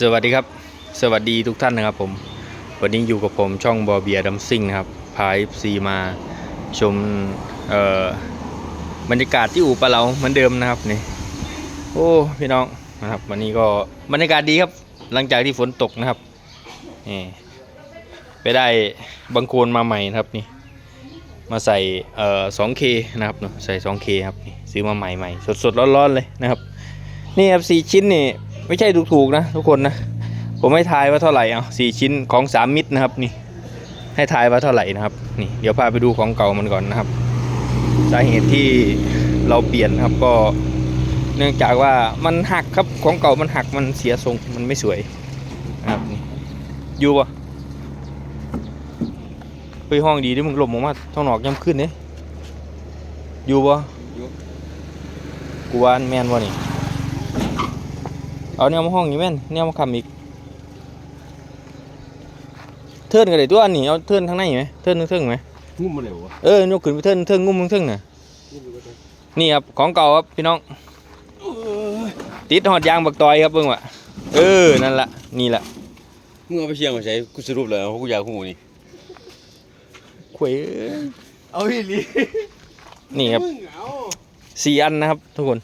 สวัสดีครับ สวัสดีทุกท่านนะครับผม วันนี้อยู่กับผมช่องบอเบียดัมซิงนะครับ พายซีมาชมบรรยากาศที่อู่ปลาเราเหมือนเดิมนะครับนี่ โอ้พี่น้องนะครับ วันนี้ก็บรรยากาศดีครับ หลังจากที่ฝนตกนะครับนี่ไปได้บางโคลนมาใหม่นะครับนี่ มาใส่เอ่อ 2K นะครับเนอะใส่ 2K ครับนี่ซื้อมาใหม่ใหม่สดๆร้อนๆเลยนะครับ นี่ครับสี่ชิ้นนี่ ไม่ใช่ถูกๆนะทุกคนนะ ผมให้ทายว่าเท่าไหร่เอาสี่ชิ้นของสามมิตรนะครับนี่ ให้ทายว่าเท่าไหร่นะครับ นี่เดี๋ยวพาไปดูของเก่ามันก่อนนะครับ สาเหตุที่เราเปลี่ยนครับก็ เนื่องจากว่ามันหักครับของเก่ามันหักมันเสียทรงมันไม่สวยนะครับนี่อยู่ปะไปห้องดีที่มึงหลบออกมาท้องหนอกย่ำขึ้นเนี่ยอยู่ปะอยู่กูว่าแมนวะนี่ เอาเนี่ยมาห้องนี้แม่นเนี่ยมาคำอีก เทิร์นกันเลยตัวอันนี้เอาเทิร์นทางในไหมเทิร์นเทิงๆไหมงุ่มมาเลยวะเออยกขึ้นไปเทิร์นเทิงงุ้มมึงเทิงน่ะนี่ครับของเก่าครับพี่น้องติดหอดยางบักตอยครับเบิ่งว่ะเออนั่นละนี่ละมึงเอาไปเชียงมาใช้กูสรุปเลยเพราะกูอยากหูนี่ขวยเอาอีหลีนี่ครับมึงเอาสี่อันนะครับทุกคน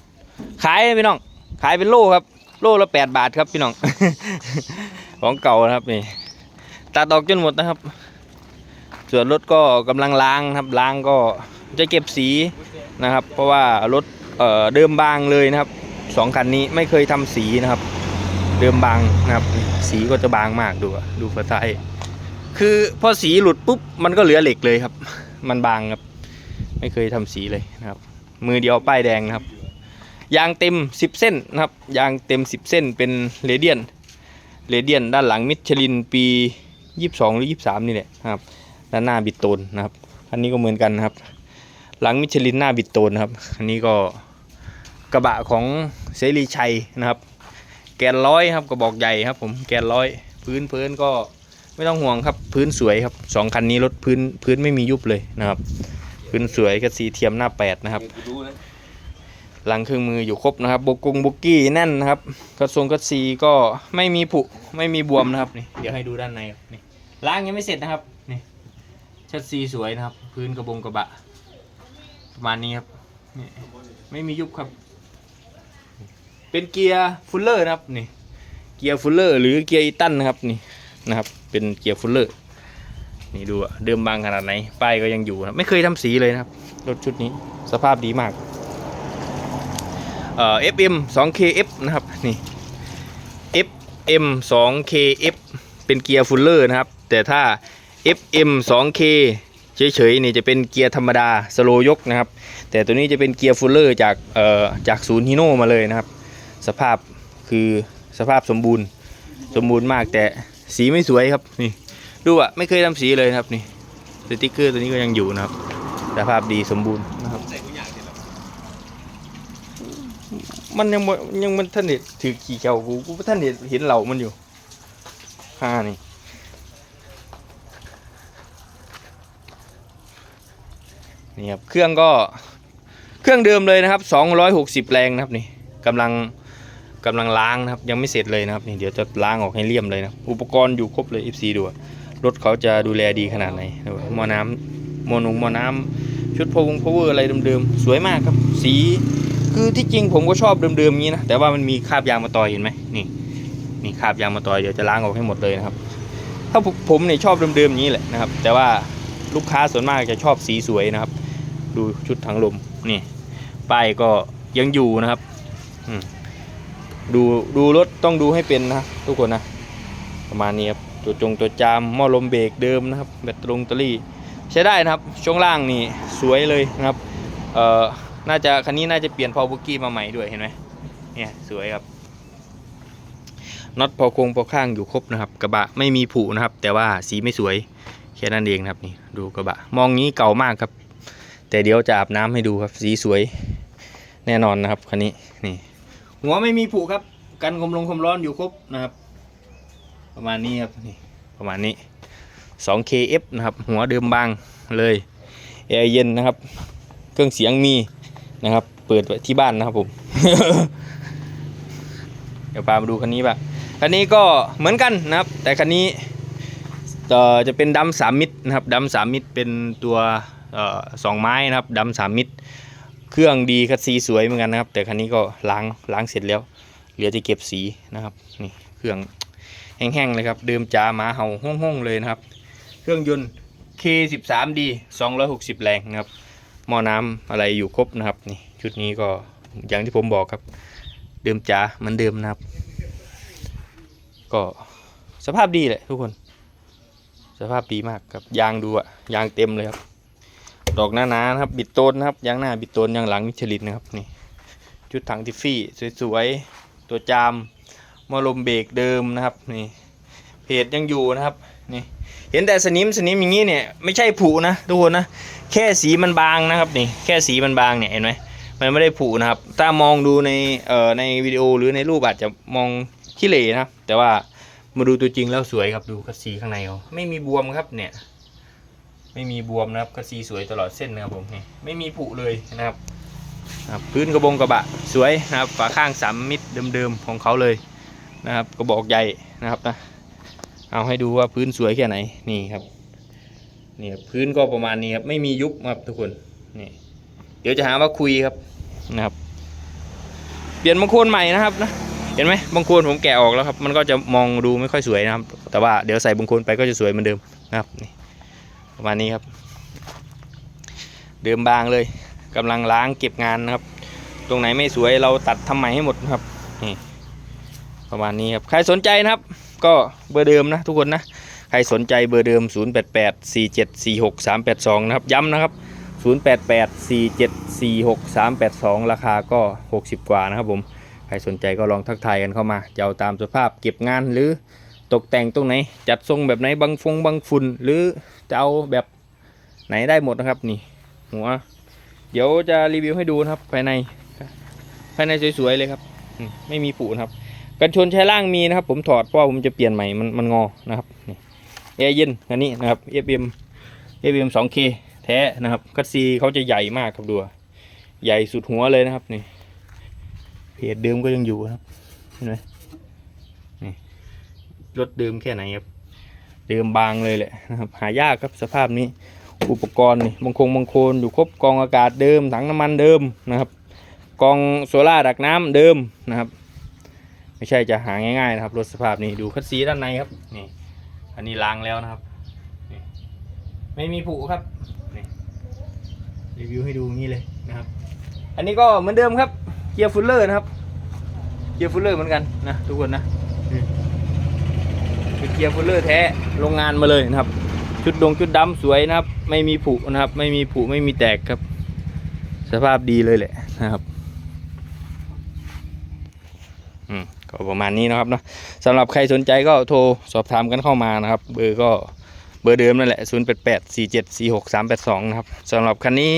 ขายพี่น้อง ขายเป็นโลครับ โลละแปดบาทครับพี่น้อง ของเก่านะครับนี่ตัดออกจนหมดนะครับ ส่วนรถก็กำลังล้างครับล้างก็จะเก็บสีนะครับ เพราะว่ารถเอ่อเดิมบางเลยนะครับสองคันนี้ไม่เคยทำสีนะครับ เดิมบางนะครับ สีก็จะบางมากดูดูฝาท้ายคือพอสีหลุดปุ๊บมันก็เหลือเหล็กเลยครับ มันบางครับ ไม่เคยทำสีเลยนะครับ มือเดียวป้ายแดงนะครับ ยางเต็ม 10 เส้นนะครับ ยางเต็ม 10 เส้นเป็นเรเดียนเรเดียนด้านหลังมิชลินปี 22 หรือ 23 นี่แหละนะครับด้านหน้าบิดโตนนะครับอันนี้ก็เหมือนกันนะครับ หลังมิชลินหน้าบิดโตนนะครับ อันนี้ก็กระบะของเสรีชัยนะครับ แกนร้อยครับกระบอกใหญ่ครับ ผมแกนร้อยพื้นพื้นก็ไม่ต้องห่วงครับพื้นสวยครับสองคันนี้รถพื้นพื้นไม่มียุบเลยนะครับ พื้นสวยกับสีเทียมหน้าแปดนะครับ หลังเครื่องมืออยู่ครบนะครับบกกุงบุกกี้แน่นนะครับ กระทรงกระซีก็ไม่มีผุไม่มีบวมนะครับนี่เดี๋ยวให้ดูด้านในนี่ล้างยังไม่เสร็จนะครับนี่ชัดซีสวยนะครับ พื้นกระบงกระบะ ประมาณนี้ครับนี่ไม่มียุบครับ เป็นเกียร์ฟุลเลอร์นะครับนี่เกียร์ฟุลเลอร์หรือเกียร์อีตันนะครับนี่นะครับ เป็นเกียร์ฟุลเลอร์นี่ดูเดิมบางขนาดไหนป้ายก็ยังอยู่นะครับไม่เคยทำสีเลยนะครับรถชุดนี้สภาพดีมาก เอ่อ FM 2KF นะครับนี่ FM 2KF เป็นเกียร์ฟูลเลอร์นะครับ แต่ถ้า FM 2K เฉยๆนี่จะเป็นเกียร์ธรรมดาสโลยกนะครับ แต่ตัวนี้จะเป็นเกียร์ฟูลเลอร์จากเอ่อจากศูนย์ฮิโน่มาเลยนะครับ สภาพคือสภาพสมบูรณ์สมบูรณ์มากแต่สีไม่สวยครับนี่ดูอะไม่เคยทำสีเลยครับนี่สติ๊กเกอร์ตัวนี้ก็ยังอยู่นะครับ สภาพดีสมบูรณ์นะครับ ใส่กูอยากสิหรอ มันยังยังมันท่านเด็ดถือขี่เขียวกูกูท่านเด็ดเห็นเหล่ามันอยู่ห้านี่นี่ครับเครื่องก็เครื่องเดิมเลยนะครับ 260 แรงนะครับนี่กำลังกำลังล้างนะครับยังไม่เสร็จเลยนะครับนี่เดี๋ยวจะล้างออกให้เลี่ยมเลยนะอุปกรณ์อยู่ครบเลย FC ดูรถเขาจะดูแลดีขนาดไหนดูหมอน้ำหมอนุงหมอน้ำชุดพวงพาวเวอร์อะไรเดิมๆ สวยมากครับ สี คือที่จริงผมก็ชอบเดิมๆนี้นะแต่ว่ามันมีคราบยางมาตอยเห็นไหมนี่นี่คราบยางมาตอยเดี๋ยวจะล้างออกให้หมดเลยนะครับ ถ้าผมเนี่ยชอบเดิมๆนี้แหละนะครับ แต่ว่าลูกค้าส่วนมากจะชอบสีสวยนะครับ ดูชุดถังลมนี่ป้ายก็ยังอยู่นะครับดูดูรถต้องดูให้เป็นนะทุกคนนะประมาณนี้ครับตัวจงตัวจามหม้อลมเบรกเดิมนะครับแบตเตรี่ตอรี่ ใช้ได้นะครับช่วงล่างนี่สวยเลยนะครับเอ่อ น่าจะคันนี้น่าจะเปลี่ยนพอบุกี้มาใหม่ด้วยเห็นไหมเนี่ยสวยครับน็อตพอโครงพอข้างอยู่ครบนะครับ กระบะไม่มีผุนะครับ แต่ว่าสีไม่สวยแค่นั้นเองครับนี่ดูกระบะ มองงี้เก่ามากครับ แต่เดี๋ยวจะอาบน้ำให้ดูครับ สีสวยแน่นอนนะครับคันนี้นี่ หัวไม่มีผุครับ กันความลงความร้อนอยู่ครบนะครับ ประมาณนี้ครับนี่ประมาณนี้ 2KF นะครับ หัวเดิมบางเลยแอร์เย็นนะครับ เครื่องเสียงมี นะครับ เปิดไว้ที่บ้านนะครับผม เดี๋ยวพามาดูคันนี้บ้างคันนี้ก็เหมือนกันนะครับ แต่คันนี้จะเป็นดำสามมิตรนะครับดำสามมิตรเป็นตัวออสองไม้นะครับดำสามมิตร เครื่องดีคัดซีสวยเหมือนกันนะครับ แต่คันนี้ก็ล้างล้างเสร็จแล้ว เหลือจะเก็บสีนะครับนี่เครื่องแห้งๆเลยครับ เดิมจ้าหมาเห่าห้องๆเลยนะครับ เครื่องยนต์ K13D 260 แรงนะครับ หม้อน้ำอะไรอยู่ครบนะครับนี่ชุดนี้ก็อย่างที่ผมบอกครับ เดิมจ๋าเหมันเดิมนะครับ ก็สภาพดีแหละทุกคน สภาพดีมากครับยางดูอะยางเต็มเลยครับ ดอกหน้าๆนะครับ บิดโตนนะครับยางหน้าบิดโตนยางหลังมิชลินนะครับนี่ชุดถังทิฟฟี่สวยๆตัวจามมอลมเบรกเดิมนะครับนี่เพจยังอยู่นะครับนี่ เห็นแต่สนิมสนิมอย่างนี้เนี่ยไม่ใช่ผุนะทุกคนนะแค่สีมันบางนะครับนี่แค่สีมันบางเนี่ยเห็นไหมมันไม่ได้ผุนะครับ ถ้ามองดูในเอ่อในวิดีโอหรือในรูปอาจจะมองขี้เหร่นะครับแต่ว่ามาดูตัวจริงแล้วสวยครับดูกระสีข้างในเขาไม่มีบวมครับเนี่ยไม่มีบวมนะครับกระสีสวยตลอดเส้นนะครับผมนี่ไม่มีผุเลยนะครับนะครับพื้นกระบงกระบะสวยนะครับฝาข้างสามมิตรเดิมๆของเขาเลยนะครับกระบอกใหญ่นะครับนะ เอาให้ดูว่าพื้นสวยแค่ไหนนี่ครับนี่ครับพื้นก็ประมาณนี้ครับไม่มียุบครับทุกคนนี่เดี๋ยวจะหาว่าคุยครับนะครับ เปลี่ยนบางโคนใหม่นะครับนะเห็นไหมบางโคนผมแกะออกแล้วครับ มันก็จะมองดูไม่ค่อยสวยนะครับ แต่ว่าเดี๋ยวใส่บางโคนไปก็จะสวยเหมือนเดิมนะครับนี่ประมาณนี้ครับ เดิมบางเลยกำลังล้างเก็บงานนะครับ ตรงไหนไม่สวยเราตัดทำใหม่ให้หมดนะครับนี่ประมาณนี้ครับใครสนใจนะครับ ก็เบอร์เดิมนะทุกคนนะ ใครสนใจเบอร์เดิม 0884746382 นะครับ ย้ำนะครับ 0884746382 ราคาก็ 60 กว่านะครับผม ใครสนใจก็ลองทักทายกันเข้ามาจะเอาตามสภาพเก็บงานหรือตกแต่งตรงไหน จัดทรงแบบไหนบางฟงบางฝุ่นหรือจะเอาแบบไหนได้หมดนะครับนี่หัว เดี๋ยวจะรีวิวให้ดูนะครับภายในภายในสวยๆเลยครับ ไม่มีผุนะครับ กันชนใช้ล่างมีนะครับ ผมถอดเพราะผมจะเปลี่ยนใหม่มันมันงอนะครับนี่แอร์เย็นอันนี้นะครับ FM FM 2K แท้นะครับคัสซีเขาจะใหญ่มากครับดูใหญ่สุดหัวเลยนะครับนี่เพจเดิมก็ยังอยู่ครับเห็นไหมนี่รถเดิมแค่ไหนครับเดิมบางเลยแหละนะครับ หายากครับสภาพนี้อุปกรณ์นี่บางคงบางโคนอยู่ครบกองอากาศเดิมถังน้ำมันเดิมนะครับ กองโซล่าดักน้ำเดิมนะครับ ไม่ใช่จะหาง่ายๆนะครับรถสภาพนี้ดูคัดซีด้านในครับนี่อันนี้ล้างแล้วนะครับไม่มีผุครับรีวิวให้ดูงนี้เลยนะครับ อันนี้ก็เหมือนเดิมครับเกียร์ฟูลเลอร์นะครับเกียร์ฟูลเลอร์เหมือนกันนะทุกคนนะเป็นเกียร์ฟูลเลอร์แท้โรงงานมาเลยนะครับ ชุดดงชุดดำสวยนะครับ ไม่มีผุนะครับ ไม่มีผุไม่มีแตกครับ สภาพดีเลยแหละนะครับ อืมก็ประมาณนี้นะครับเนาะสำหรับใครสนใจก็โทรสอบถามกันเข้ามานะครับ เบอร์ก็เบอร์เดิมนั่นแหละ 0 8 8 4 7 4 6 3 8 2 นะครับสำหรับคันนี้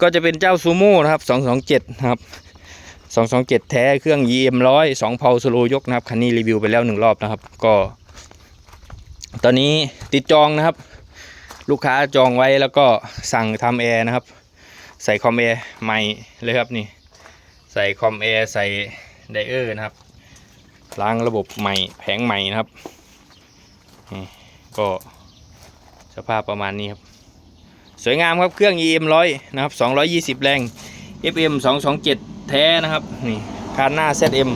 ก็จะเป็นเจ้าซูโม่นะครับ 227 นะครับ 227 แท้เครื่อง EM 100 2เพาสโลยกนะครับ คันนี้รีวิวไปแล้วหนึ่งรอบนะครับ ก็ ตอนนี้ติดจองนะครับ ลูกค้าจองไว้แล้วก็สั่งทำแอร์นะครับ ใส่คอมแอร์ใหม่เลยครับนี่ ใส่คอมแอร์ใส่ ไดเออร์นะครับ ล้างระบบใหม่แผงใหม่นะครับนี่ก็สภาพประมาณนี้ครับ สวยงามครับเครื่อง EM 100นะครับ 220 แรง FM 227 แท้นะครับนี่คานหน้า ZM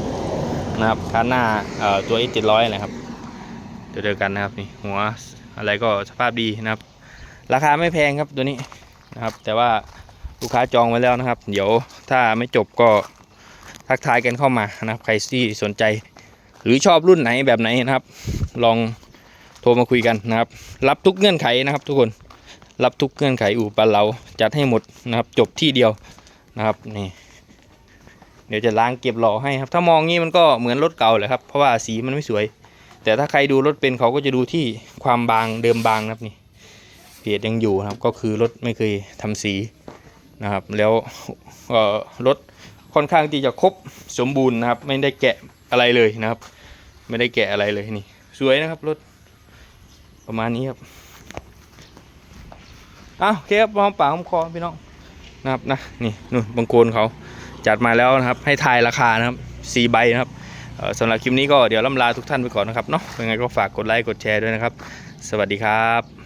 นะครับคานหน้าเอ่อตัว X 700นะครับเดียวกันนะครับนี่หัวอะไรก็สภาพดีนะครับ ราคาไม่แพงครับตัวนี้นะครับ แต่ว่าลูกค้าจองไว้แล้วนะครับ เดี๋ยวถ้าไม่จบก็ ทักทายกันเข้ามานะครับ ใครที่สนใจ หรือชอบรุ่นไหนแบบไหนนะครับ ลองโทรมาคุยกันนะครับ รับทุกเงื่อนไขนะครับ ทุกคนรับทุกเงื่อนไขอู่ปลาเราจัดให้หมดนะครับ จบที่เดียวนะครับนี่เดี๋ยวจะล้างเก็บหล่อให้ครับ ถ้ามองงี้มันก็เหมือนรถเก่าเลยครับ เพราะว่าสีมันไม่สวย แต่ถ้าใครดูรถเป็นเขาก็จะดูที่ความบางเดิมบางนะครับนี่เพจยังอยู่นะครับ ก็คือรถไม่เคยทำสีนะครับ แล้วรถ ค่อนข้างที่จะครบสมบูรณ์นะครับ ไม่ได้แกะอะไรเลยนะครับ ไม่ได้แกะอะไรเลยนี่สวยนะครับรถประมาณนี้ครับอ้าวโอเคครับพร้อมปากหอมคอพี่น้องนะครับนะนี่นู่นบางโคนเขาจัดมาแล้วนะครับ ให้ทายราคานะครับสี่ใบนะครับสำหรับคลิปนี้ก็เดี๋ยวล่ำลาทุกท่านไปก่อนนะครับเนาะยังไงก็ฝากกดไลค์กดแชร์ด้วยนะครับ สวัสดีครับ